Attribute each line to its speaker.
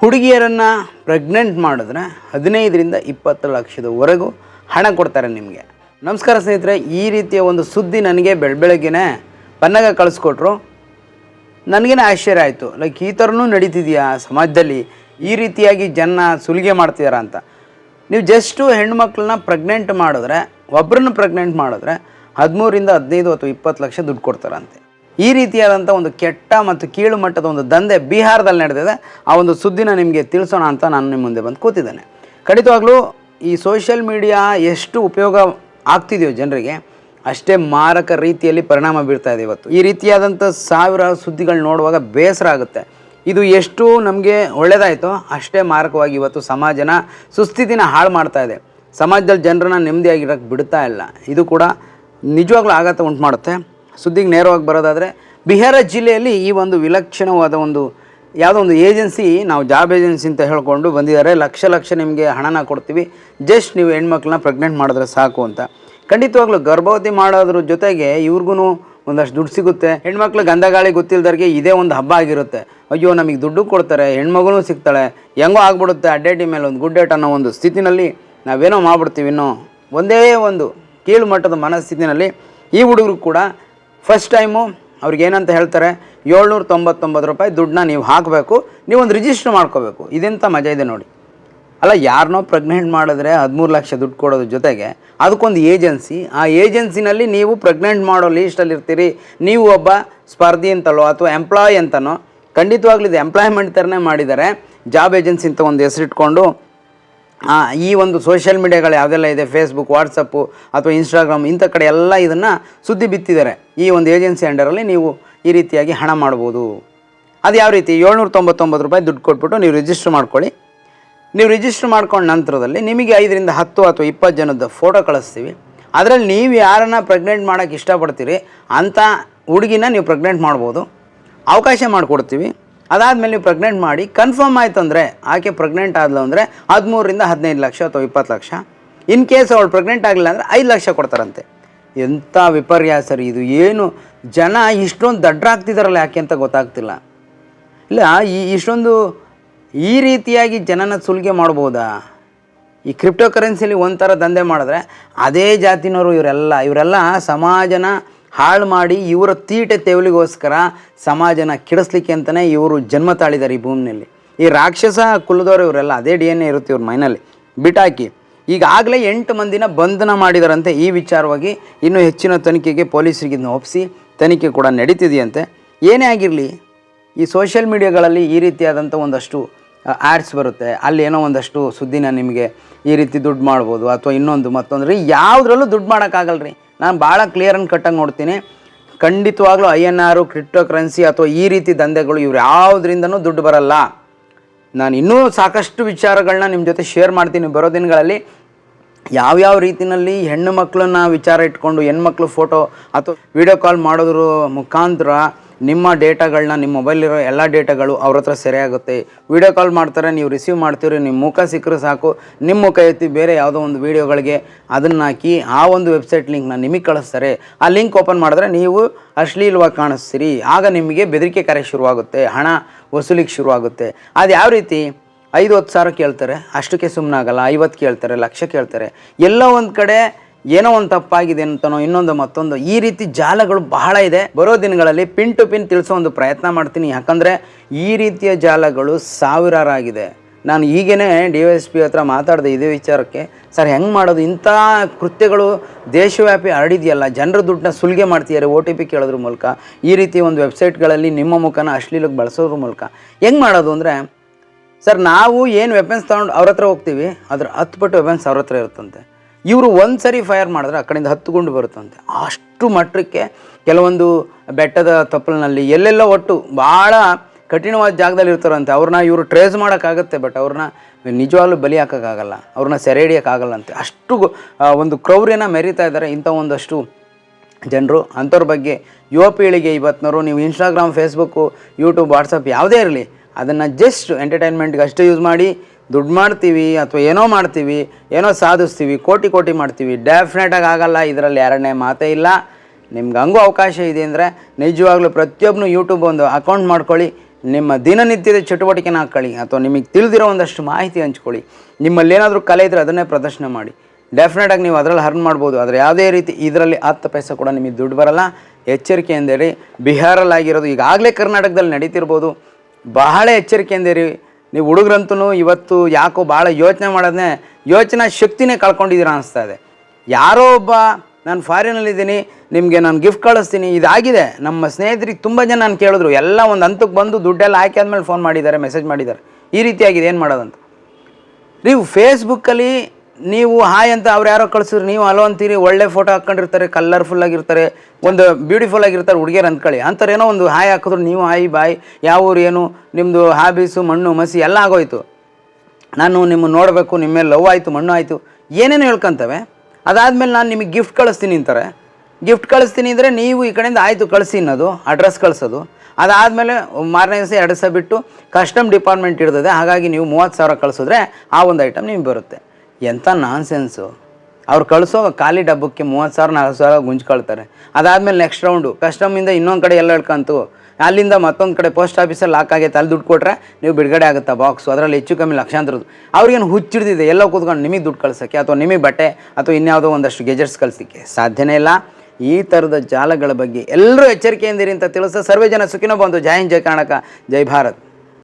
Speaker 1: ಹುಡುಗಿಯರನ್ನು pregnant ಮಾಡಿದ್ರೆ ಹದಿನೈದರಿಂದ ಇಪ್ಪತ್ತು ಲಕ್ಷದವರೆಗೂ ಹಣ ಕೊಡ್ತಾರೆ ನಿಮಗೆ. ನಮಸ್ಕಾರ ಸ್ನೇಹಿತರೆ, ಈ ರೀತಿಯ ಒಂದು ಸುದ್ದಿ ನನಗೆ ಬೆಳಬೆಳಗ್ಗೆನೇ ಪನ್ನಗ ಕಳಿಸ್ಕೊಟ್ರು. ನನಗೇನೆ ಆಶ್ಚರ್ಯ ಆಯಿತು ಲೈಕ್ ಈ ಥರನೂ ನಡೀತಿದೆಯಾ ಸಮಾಜದಲ್ಲಿ? ಈ ರೀತಿಯಾಗಿ ಜನ ಸುಲಿಗೆ ಮಾಡ್ತಿದಾರ ಅಂತ. ನೀವು ಜಸ್ಟು ಹೆಣ್ಮಕ್ಳನ್ನ ಪ್ರೆಗ್ನೆಂಟ್ ಮಾಡಿದ್ರೆ ಒಬ್ಬರನ್ನು ಪ್ರೆಗ್ನೆಂಟ್ ಮಾಡಿದ್ರೆ ಹದಿಮೂರಿಂದ ಹದಿನೈದು ಅಥವಾ ಇಪ್ಪತ್ತು ಲಕ್ಷ ದುಡ್ಡು ಕೊಡ್ತಾರಂತೆ. ಈ ರೀತಿಯಾದಂಥ ಒಂದು ಕೆಟ್ಟ ಮತ್ತು ಕೀಳು ಮಟ್ಟದ ಒಂದು ದಂಧೆ ಬಿಹಾರದಲ್ಲಿ ನಡೆದಿದೆ. ಆ ಒಂದು ಸುದ್ದಿನ ನಿಮಗೆ ತಿಳಿಸೋಣ ಅಂತ ನಾನು ನಿಮ್ಮ ಮುಂದೆ ಬಂದು ಕೂತಿದ್ದೇನೆ. ಖಂಡಿತವಾಗ್ಲೂ ಈ ಸೋಷಿಯಲ್ ಮೀಡಿಯಾ ಎಷ್ಟು ಉಪಯೋಗ ಆಗ್ತಿದೆಯೋ ಜನರಿಗೆ ಅಷ್ಟೇ ಮಾರಕ ರೀತಿಯಲ್ಲಿ ಪರಿಣಾಮ ಬೀರ್ತಾ ಇದೆ ಇವತ್ತು. ಈ ರೀತಿಯಾದಂಥ ಸಾವಿರಾರು ಸುದ್ದಿಗಳು ನೋಡುವಾಗ ಬೇಸರ ಆಗುತ್ತೆ. ಇದು ಎಷ್ಟು ನಮಗೆ ಒಳ್ಳೆಯದಾಯಿತೋ ಅಷ್ಟೇ ಮಾರಕವಾಗಿ ಇವತ್ತು ಸಮಾಜನ ಸುಸ್ಥಿತಿನ ಹಾಳು ಮಾಡ್ತಾ ಇದೆ. ಸಮಾಜದಲ್ಲಿ ಜನರನ್ನ ನೆಮ್ಮದಿಯಾಗಿರೋಕ್ಕೆ ಬಿಡ್ತಾ ಇಲ್ಲ. ಇದು ಕೂಡ ನಿಜವಾಗ್ಲೂ ಆಘಾತ ಉಂಟು ಮಾಡುತ್ತೆ. ಸುದ್ದಿಗೆ ನೇರವಾಗಿ ಬರೋದಾದರೆ, ಬಿಹಾರ ಜಿಲ್ಲೆಯಲ್ಲಿ ಈ ಒಂದು ವಿಲಕ್ಷಣವಾದ ಒಂದು, ಯಾವುದೋ ಒಂದು ಏಜೆನ್ಸಿ, ನಾವು ಜಾಬ್ ಏಜೆನ್ಸಿ ಅಂತ ಹೇಳ್ಕೊಂಡು ಬಂದಿದ್ದಾರೆ. ಲಕ್ಷ ಲಕ್ಷ ನಿಮಗೆ ಹಣನ ಕೊಡ್ತೀವಿ. ಜಸ್ಟ್ ನೀವು ಹೆಣ್ಮಕ್ಳನ್ನ ಪ್ರೆಗ್ನೆಂಟ್ ಮಾಡಿದ್ರೆ ಸಾಕು ಅಂತ. ಖಂಡಿತವಾಗ್ಲೂ ಗರ್ಭವತಿ ಮಾಡೋದ್ರ ಜೊತೆಗೆ ಇವ್ರಿಗೂ ಒಂದಷ್ಟು ದುಡ್ಡು ಸಿಗುತ್ತೆ. ಹೆಣ್ಮಕ್ಳು ಗಂಧಗಾಳಿ ಗೊತ್ತಿಲ್ಲದವ್ರಿಗೆ ಇದೇ ಒಂದು ಹಬ್ಬ ಆಗಿರುತ್ತೆ. ಅಯ್ಯೋ, ನಮಗೆ ದುಡ್ಡು ಕೊಡ್ತಾರೆ ಹೆಣ್ಮಗೂ ಸಿಗ್ತಾಳೆ, ಹೆಂಗೋ ಆಗ್ಬಿಡುತ್ತೆ ಅಡ್ಡಾಡಿ ಮೇಲೆ ಒಂದು ಗುಡ್ಡೇಟ್ ಅನ್ನೋ ಒಂದು ಸ್ಥಿತಿನಲ್ಲಿ ನಾವೇನೋ ಮಾಡ್ಬಿಡ್ತೀವಿ ಇನ್ನೂ. ಒಂದೇ ಒಂದು ಕೀಳು ಮಟ್ಟದ ಮನಸ್ಥಿತಿನಲ್ಲಿ ಈ ಹುಡುಗರು ಕೂಡ ಫಸ್ಟ್ ಟೈಮು ಅವ್ರಿಗೆ ಏನಂತ ಹೇಳ್ತಾರೆ ಏಳ್ನೂರ ತೊಂಬತ್ತೊಂಬತ್ತು ರೂಪಾಯಿ ದುಡ್ಡನ್ನ ನೀವು ಹಾಕಬೇಕು ನೀವು ಒಂದು ರಿಜಿಸ್ಟರ್ ಮಾಡ್ಕೋಬೇಕು. ಇದೆಂಥ ಮಜಾ ಇದೆ ನೋಡಿ. ಅಲ್ಲ ಯಾರನ್ನೋ ಪ್ರೆಗ್ನೆಂಟ್ ಮಾಡಿದ್ರೆ ಹದಿಮೂರು ಲಕ್ಷ ದುಡ್ಡು ಕೊಡೋದ್ರ ಜೊತೆಗೆ ಅದಕ್ಕೊಂದು ಏಜೆನ್ಸಿ ಆ ಏಜೆನ್ಸಿನಲ್ಲಿ ನೀವು ಪ್ರೆಗ್ನೆಂಟ್ ಮಾಡೋ ಲೀಸ್ಟಲ್ಲಿ ಇರ್ತೀರಿ. ನೀವು ಒಬ್ಬ ಸ್ಪರ್ಧಿ ಅಂತಲೋ ಅಥವಾ ಎಂಪ್ಲಾಯ್ ಅಂತನೋ, ಖಂಡಿತವಾಗ್ಲೂ ಇದು ಎಂಪ್ಲಾಯ್ಮೆಂಟ್ ಥರನೇ ಮಾಡಿದ್ದಾರೆ. ಜಾಬ್ ಏಜೆನ್ಸಿ ಅಂತ ಒಂದು ಹೆಸರಿಟ್ಕೊಂಡು ಈ ಒಂದು ಸೋಷಿಯಲ್ ಮೀಡಿಯಾಗಳು ಯಾವುದೆಲ್ಲ ಇದೆ? ಫೇಸ್ಬುಕ್ ವಾಟ್ಸಪ್ಪು ಅಥವಾ ಇನ್ಸ್ಟಾಗ್ರಾಮ್ ಇಂಥ ಕಡೆ ಎಲ್ಲ ಇದನ್ನು ಸುದ್ದಿ ಬಿತ್ತಿದ್ದಾರೆ. ಈ ಒಂದು ಏಜೆನ್ಸಿ ಅಂಡರಲ್ಲಿ ನೀವು ಈ ರೀತಿಯಾಗಿ ಹಣ ಮಾಡ್ಬೋದು. ಅದು ಯಾವ ರೀತಿ? ಏಳ್ನೂರ ತೊಂಬತ್ತೊಂಬತ್ತು ರೂಪಾಯಿ ದುಡ್ಡು ಕೊಟ್ಬಿಟ್ಟು ನೀವು ರಿಜಿಸ್ಟರ್ ಮಾಡ್ಕೊಳ್ಳಿ. ನೀವು ರಿಜಿಸ್ಟರ್ ಮಾಡ್ಕೊಂಡ ನಂತರದಲ್ಲಿ ನಿಮಗೆ ಐದರಿಂದ ಹತ್ತು ಅಥವಾ ಇಪ್ಪತ್ತು ಜನದ ಫೋಟೋ ಕಳಿಸ್ತೀವಿ. ಅದರಲ್ಲಿ ನೀವು ಯಾರನ್ನ ಪ್ರೆಗ್ನೆಂಟ್ ಮಾಡೋಕ್ಕೆ ಇಷ್ಟಪಡ್ತೀರಿ ಅಂಥ ಹುಡುಗಿನ ನೀವು ಪ್ರೆಗ್ನೆಂಟ್ ಮಾಡ್ಬೋದು. ಅವಕಾಶ ಮಾಡಿಕೊಡ್ತೀವಿ. ಅದಾದಮೇಲೆ ನೀವು ಪ್ರೆಗ್ನೆಂಟ್ ಮಾಡಿ ಕನ್ಫರ್ಮ್ ಆಯ್ತು ಅಂದರೆ, ಆಕೆ ಪ್ರೆಗ್ನೆಂಟ್ ಆದ್ಲು ಅಂದರೆ ಹದಿಮೂರರಿಂದ ಹದಿನೈದು ಲಕ್ಷ ಅಥವಾ ಇಪ್ಪತ್ತು ಲಕ್ಷ. ಇನ್ ಕೇಸ್ ಅವಳು ಪ್ರೆಗ್ನೆಂಟ್ ಆಗಲಿಲ್ಲ ಅಂದರೆ ಐದು ಲಕ್ಷ ಕೊಡ್ತಾರಂತೆ. ಎಂಥ ವಿಪರ್ಯಾಸ ರೀ ಇದು, ಏನು ಜನ ಇಷ್ಟೊಂದು ದಡ್ಡರಾಗ್ತಿದಾರಲ್ಲ ಯಾಕೆ ಅಂತ ಗೊತ್ತಾಗ್ತಿಲ್ಲ. ಇಲ್ಲ, ಈ ಇಷ್ಟೊಂದು, ಈ ರೀತಿಯಾಗಿ ಜನನ ಸುಲಿಗೆ ಮಾಡ್ಬೋದಾ? ಈ ಕ್ರಿಪ್ಟೋ ಕರೆನ್ಸಿಲಿ ಒಂಥರ ದಂಧೆ ಮಾಡಿದ್ರೆ, ಅದೇ ಜಾತಿನವರು ಇವರೆಲ್ಲ ಇವರೆಲ್ಲ ಸಮಾಜನ ಹಾಳು ಮಾಡಿ ಇವರ ತೀಟೆ ತೆವಲಿಗೋಸ್ಕರ ಸಮಾಜನ ಕೆಡಿಸ್ಲಿಕ್ಕೆ ಅಂತಲೇ ಇವರು ಜನ್ಮ ತಾಳಿದ್ದಾರೆ ಈ ಭೂಮಿನಲ್ಲಿ. ಈ ರಾಕ್ಷಸ ಕುಲದವರು ಇವರೆಲ್ಲ ಅದೇ ಡಿ ಎನ್ ಎ ಇರುತ್ತೆ ಇವ್ರ ಮೈನಲ್ಲಿ. ಬಿಟಾಕಿ, ಈಗಾಗಲೇ ಎಂಟು ಮಂದಿನ ಬಂಧನ ಮಾಡಿದಾರಂತೆ ಈ ವಿಚಾರವಾಗಿ ಇನ್ನೂ ಹೆಚ್ಚಿನ ತನಿಖೆಗೆ ಪೊಲೀಸರಿಗೆ ಒಪ್ಪಿಸಿ ತನಿಖೆ ಕೂಡ ನಡೀತಿದೆಯಂತೆ. ಏನೇ ಆಗಿರಲಿ, ಈ ಸೋಷಿಯಲ್ ಮೀಡಿಯಾಗಳಲ್ಲಿ ಈ ರೀತಿಯಾದಂಥ ಒಂದಷ್ಟು ಆ್ಯಡ್ಸ್ ಬರುತ್ತೆ. ಅಲ್ಲಿ ಏನೋ ಒಂದಷ್ಟು ಸುದ್ದಿನ ನಿಮಗೆ ಈ ರೀತಿ ದುಡ್ಡು ಮಾಡ್ಬೋದು ಅಥವಾ ಇನ್ನೊಂದು ಮತ್ತೊಂದು ರೀ ಯಾವುದ್ರಲ್ಲೂ ದುಡ್ಡು ಮಾಡೋಕ್ಕಾಗಲ್ಲ ರೀ ನಾನು ಭಾಳ ಕ್ಲಿಯರ್ ಆ್ಯಂಡ್ ಕಟ್ಟಾಗಿ ನೋಡ್ತೀನಿ. ಖಂಡಿತವಾಗ್ಲೂ I N R cryptocurrency ಅಥವಾ ಈ ರೀತಿ ದಂಧೆಗಳು ಇವ್ರು ಯಾವುದರಿಂದನೂ ದುಡ್ಡು ಬರಲ್ಲ. ನಾನು ಇನ್ನೂ ಸಾಕಷ್ಟು ವಿಚಾರಗಳನ್ನ ನಿಮ್ಮ ಜೊತೆ ಶೇರ್ ಮಾಡ್ತೀನಿ. ಬರೋ ದಿನಗಳಲ್ಲಿ ಯಾವ್ಯಾವ ರೀತಿಯಲ್ಲಿ ಹೆಣ್ಣು ಮಕ್ಕಳನ್ನ ವಿಚಾರ ಇಟ್ಕೊಂಡು, ಹೆಣ್ಮಕ್ಳು ಫೋಟೋ ಅಥವಾ ವಿಡಿಯೋ ಕಾಲ್ ಮಾಡೋದ್ರ ಮುಖಾಂತರ ನಿಮ್ಮ ಡೇಟಾಗಳನ್ನ, ನಿಮ್ಮ ಮೊಬೈಲಿರೋ ಎಲ್ಲ ಡೇಟಾಗಳು ಅವ್ರ ಹತ್ರ ಸರಿಯಾಗುತ್ತೆ. ವಿಡಿಯೋ ಕಾಲ್ ಮಾಡ್ತಾರೆ, ನೀವು ರಿಸೀವ್ ಮಾಡ್ತೀರಿ ನಿಮ್ಮ ಮುಖ ಸಿಕ್ಕರೆ ಸಾಕು. ನಿಮ್ಮ ಮುಖ ಎತ್ತಿ ಬೇರೆ ಯಾವುದೋ ಒಂದು ವೀಡಿಯೋಗಳಿಗೆ ಅದನ್ನು ಹಾಕಿ ಆ ಒಂದು ವೆಬ್ಸೈಟ್ ಲಿಂಕ್ನ ನಿಮಗೆ ಕಳಿಸ್ತಾರೆ. ಆ ಲಿಂಕ್ ಓಪನ್ ಮಾಡಿದ್ರೆ ನೀವು ಅಶ್ಲೀಲವಾಗಿ ಕಾಣಿಸ್ತೀರಿ. ಆಗ ನಿಮಗೆ ಬೆದರಿಕೆ ಕರೆ ಶುರುವಾಗುತ್ತೆ, ಹಣ ವಸೂಲಿಗೆ ಶುರುವಾಗುತ್ತೆ. ಅದು ಯಾವ ರೀತಿ? ಐದು, ಹತ್ತು ಸಾವಿರ ಕೇಳ್ತಾರೆ. ಅಷ್ಟಕ್ಕೆ ಸುಮ್ಮನಾಗಲ್ಲ ಐವತ್ತು ಕೇಳ್ತಾರೆ, ಲಕ್ಷ ಕೇಳ್ತಾರೆ. ಎಲ್ಲೋ ಒಂದು ಕಡೆ ಏನೋ ಒಂದು ತಪ್ಪಾಗಿದೆ ಅಂತನೋ ಇನ್ನೊಂದು ಮತ್ತೊಂದು. ಈ ರೀತಿ ಜಾಲಗಳು ಬಹಳ ಇದೆ. ಬರೋ ದಿನಗಳಲ್ಲಿ ಪಿನ್ ಟು ಪಿನ್ ತಿಳಿಸೋ ಒಂದು ಪ್ರಯತ್ನ ಮಾಡ್ತೀನಿ. ಯಾಕಂದರೆ ಈ ರೀತಿಯ ಜಾಲಗಳು ಸಾವಿರಾರಾಗಿದೆ. ನಾನು ಈಗೇನೆ ಡಿ ಎಸ್ ಪಿ ಹತ್ರ ಮಾತಾಡಿದೆ ಇದೇ ವಿಚಾರಕ್ಕೆ. ಸರ್, ಹೆಂಗೆ ಮಾಡೋದು? ಇಂಥ ಕೃತ್ಯಗಳು ದೇಶವ್ಯಾಪಿ ಹರಡಿದೆಯಲ್ಲ. ಜನರ ದುಡ್ಡನ್ನ ಸುಲಿಗೆ ಮಾಡ್ತಿದ್ದಾರೆ ಒ ಟಿ ಪಿ ಕೇಳೋದ್ರ ಮೂಲಕ. ಈ ರೀತಿ ಒಂದು ವೆಬ್ಸೈಟ್ಗಳಲ್ಲಿ ನಿಮ್ಮ ಮುಖನ ಅಶ್ಲೀಲಕ್ಕೆ ಬಳಸೋದ್ರ ಮೂಲಕ. ಹೆಂಗೆ ಮಾಡೋದು ಅಂದರೆ, ಸರ್, ನಾವು ಏನು ವೆಪನ್ಸ್ ತೊಗೊಂಡು ಅವ್ರ ಹತ್ರ ಹೋಗ್ತೀವಿ, ಅದ್ರ ಹತ್ತು ಪಟ್ಟು ವೆಪನ್ಸ್ ಅವ್ರ ಹತ್ರ ಇರುತ್ತಂತೆ. ಇವರು ಒಂದು ಸರಿ ಫೈರ್ ಮಾಡಿದ್ರೆ ಆ ಕಡೆಯಿಂದ ಹತ್ತುಕೊಂಡು ಬರುತ್ತಂತೆ. ಅಷ್ಟು ಮಟ್ಟಕ್ಕೆ ಕೆಲವೊಂದು ಬೆಟ್ಟದ ತಪ್ಪಲಿನಲ್ಲಿ ಎಲ್ಲೆಲ್ಲ ಒಟ್ಟು ಭಾಳ ಕಠಿಣವಾದ ಜಾಗದಲ್ಲಿ ಇರ್ತಾರಂತೆ. ಅವ್ರನ್ನ ಇವರು ಟ್ರೇಸ್ ಮಾಡೋಕ್ಕಾಗತ್ತೆ ಬಟ್ ಅವ್ರನ್ನ ನಿಜವಾಗ್ಲೂ ಬಲಿ ಹಾಕೋಕ್ಕಾಗಲ್ಲ. ಅವ್ರನ್ನ ಸೆರೆ ಹಿಡಿಯೋಕ್ಕಾಗಲ್ಲಂತೆ ಅಷ್ಟು ಒಂದು ಕ್ರೌರ್ಯನ ಮೆರಿತಾ ಇದ್ದಾರೆ ಇಂಥ ಒಂದಷ್ಟು ಜನರು. ಅಂಥವ್ರ ಬಗ್ಗೆ ಯುವ ಪೀಳಿಗೆ ಇವತ್ತಿನವರು ನೀವು ಇನ್ಸ್ಟಾಗ್ರಾಮ್ ಫೇಸ್ಬುಕ್ಕು ಯೂಟ್ಯೂಬ್ ವಾಟ್ಸಪ್ ಯಾವುದೇ ಇರಲಿ, ಅದನ್ನು ಜಸ್ಟ್ ಎಂಟರ್ಟೈನ್ಮೆಂಟ್ಗೆ ಅಷ್ಟೇ ಯೂಸ್ ಮಾಡಿ ದುಡ್ಡು ಮಾಡ್ತೀವಿ ಅಥವಾ ಏನೋ ಮಾಡ್ತೀವಿ, ಏನೋ ಸಾಧಿಸ್ತೀವಿ, ಕೋಟಿ ಕೋಟಿ ಮಾಡ್ತೀವಿ, ಡೆಫಿನೆಟಾಗಿ ಆಗಲ್ಲ, ಇದರಲ್ಲಿ ಎರಡನೇ ಮಾತೇ ಇಲ್ಲ. ನಿಮ್ಗೆ ಹಂಗೂ ಅವಕಾಶ ಇದೆ ಅಂದರೆ ನಿಜವಾಗ್ಲೂ ಪ್ರತಿಯೊಬ್ಬನು ಯೂಟ್ಯೂಬ್ ಒಂದು ಅಕೌಂಟ್ ಮಾಡ್ಕೊಳ್ಳಿ, ನಿಮ್ಮ ದಿನನಿತ್ಯದ ಚಟುವಟಿಕೆನ ಹಾಕ್ಕೊಳ್ಳಿ, ಅಥವಾ ನಿಮಗೆ ತಿಳಿದಿರೋ ಒಂದಷ್ಟು ಮಾಹಿತಿ ಹಂಚ್ಕೊಳ್ಳಿ. ನಿಮ್ಮಲ್ಲಿ ಏನಾದರೂ ಕಲೆ ಇದ್ದರೆ ಅದನ್ನೇ ಪ್ರದರ್ಶನ ಮಾಡಿ. ಡೆಫಿನೆಟಾಗಿ ನೀವು ಅದರಲ್ಲಿ ಹರ್ನ್ ಮಾಡ್ಬೋದು, ಆದರೆ ಯಾವುದೇ ರೀತಿ ಇದರಲ್ಲಿ ಹತ್ತು ಪೈಸೆ ಕೂಡ ನಿಮಗೆ ದುಡ್ಡು ಬರಲ್ಲ. ಎಚ್ಚರಿಕೆಯಿಂದಿರಿ. ಬಿಹಾರಲ್ಲಾಗಿರೋದು ಈಗಾಗಲೇ ಕರ್ನಾಟಕದಲ್ಲಿ ನಡೀತಿರ್ಬೋದು. ಬಹಳ ಎಚ್ಚರಿಕೆಯಿಂದಿರಿ. ನೀವು ಹುಡುಗ್ರಂತೂ ಇವತ್ತು ಯಾಕೋ ಭಾಳ ಯೋಚನೆ ಮಾಡೋದನ್ನೇ ಯೋಚನಾ ಶಕ್ತಿನೇ ಕಳ್ಕೊಂಡಿದ್ದೀರಾ ಅನಿಸ್ತಾ ಇದೆ. ಯಾರೋ ಒಬ್ಬ ನಾನು ಫಾರಿನಲ್ಲಿದ್ದೀನಿ ನಿಮಗೆ ನಾನು ಗಿಫ್ಟ್ ಕಳಿಸ್ತೀನಿ, ಇದಾಗಿದೆ. ನಮ್ಮ ಸ್ನೇಹಿತರಿಗೆ ತುಂಬ ಜನ ನಾನು ಕೇಳಿದ್ರು, ಎಲ್ಲ ಒಂದು ಹಂತಕ್ಕೆ ಬಂದು ದುಡ್ಡೆಲ್ಲ ಹಾಕಿ ಆದಮೇಲೆ ಫೋನ್ ಮಾಡಿದ್ದಾರೆ ಮೆಸೇಜ್ ಮಾಡಿದ್ದಾರೆ. ಈ ರೀತಿಯಾಗಿದೆ, ಏನು ಮಾಡೋದಂತ. ನೀವು ಫೇಸ್ಬುಕ್ಕಲ್ಲಿ ನೀವು ಹಾಯ್ ಅಂತ ಅವ್ರು ಯಾರೋ ಕಳ್ಸಿದ್ರು, ನೀವು ಅಲೋ ಅಂತೀರಿ, ಒಳ್ಳೆ ಫೋಟೋ ಹಾಕ್ಕೊಂಡಿರ್ತಾರೆ ಕಲರ್ಫುಲ್ ಆಗಿರ್ತಾರೆ, ಒಂದು ಬ್ಯೂಟಿಫುಲ್ ಆಗಿರ್ತಾರೆ, ಹುಡುಗಿಯರು ಅಂದ್ಕೊಳ್ಳಿ. ಏನೋ ಒಂದು ಹಾಯ್ ಹಾಕಿದ್ರು, ನೀವು ಹಾಯ್, ಬಾಯ್, ಯಾವ ಊರು ಏನು ನಿಮ್ಮದು ಹಾಬೀಸು, ಮಣ್ಣು, ಮಸಿ, ಎಲ್ಲ ಆಗೋಯ್ತು. ನಾನು ನಿಮ್ಮನ್ನು ನೋಡಬೇಕು, ನಿಮ್ಮ ಮೇಲೆ ಲವ್ ಆಯಿತು, ಮಣ್ಣು ಆಯಿತು, ಏನೇನು ಹೇಳ್ಕೊಂತವೆ. ಅದಾದಮೇಲೆ ನಾನು ನಿಮಗೆ ಗಿಫ್ಟ್ ಕಳಿಸ್ತೀನಿ ಅಂತಾರೆ. ಗಿಫ್ಟ್ ಕಳಿಸ್ತೀನಿ ಅಂದರೆ ನೀವು ಈ ಕಡೆಯಿಂದ ಆಯಿತು, ಕಳಿಸಿ ಅನ್ನೋದು ಅಡ್ರೆಸ್ ಕಳಿಸೋದು. ಅದಾದಮೇಲೆ ಮಾರನೇ ದಿವಸ ಎರಡು ದಿವಸ ಬಿಟ್ಟು ಕಸ್ಟಮ್ ಡಿಪಾರ್ಟ್ಮೆಂಟ್ ಇರ್ತದೆ ಹಾಗಾಗಿ ನೀವು ಮೂವತ್ತು ಸಾವಿರ ಕಳಿಸಿದ್ರೆ ಆ ಒಂದು ಐಟಮ್ ನಿಮ್ಗೆ ಬರುತ್ತೆ. ಎಂಥ ನಾನ್ಸೆನ್ಸು. ಅವ್ರು ಕಳಿಸೋ ಖಾಲಿ ಡಬ್ಬಕ್ಕೆ ಮೂವತ್ತು ಸಾವಿರ, ನಾಲ್ಕು ಸಾವಿರ ಗುಂಜ್ಕೊಳ್ತಾರೆ ಅದಾದಮೇಲೆ ನೆಕ್ಸ್ಟ್ ರೌಂಡು ಕಸ್ಟಮಿಂದ ಇನ್ನೊಂದು ಕಡೆ ಎಲ್ಲ ಹೇಳ್ಕಂತು. ಅಲ್ಲಿಂದ ಮತ್ತೊಂದು ಕಡೆ ಪೋಸ್ಟ್ ಆಫೀಸಲ್ಲಿ ಲಾಕ್ ಆಗೈತೆ ಅಲ್ಲಿ ದುಡ್ಡು ಕೊಟ್ಟರೆ ನೀವು ಬಿಡುಗಡೆ ಆಗುತ್ತಾ ಬಾಕ್ಸು ಅದರಲ್ಲಿ ಹೆಚ್ಚು ಕಮ್ಮಿ ಲಕ್ಷಾಂತರದ್ದು. ಅವ್ರಿಗೇನು ಹುಚ್ಚಿಡ್ದಿದೆ, ಎಲ್ಲ ಕೂತ್ಕೊಂಡು ನಿಮಗೆ ದುಡ್ಡು ಕಳ್ಸೋಕ್ಕೆ ಅಥವಾ ನಿಮಗೆ ಬಟ್ಟೆ ಅಥವಾ ಇನ್ಯಾವುದೋ ಒಂದಷ್ಟು ಗೆಜೆಟ್ಸ್ ಕಳಿಸಲಿಕ್ಕೆ ಸಾಧ್ಯನೇ ಇಲ್ಲ. ಈ ಥರದ ಜಾಲಗಳ ಬಗ್ಗೆ ಎಲ್ಲರೂ ಎಚ್ಚರಿಕೆಯಿಂದಿರಿ ಅಂತ ತಿಳಿಸ ಸರ್ವೇ ಜನ ಸುಖಿನೋ ಬಂದು ಜೈ ಹಿಂದ್, ಜೈ ಕರ್ನಾಟಕ, ಜೈ ಭಾರತ್.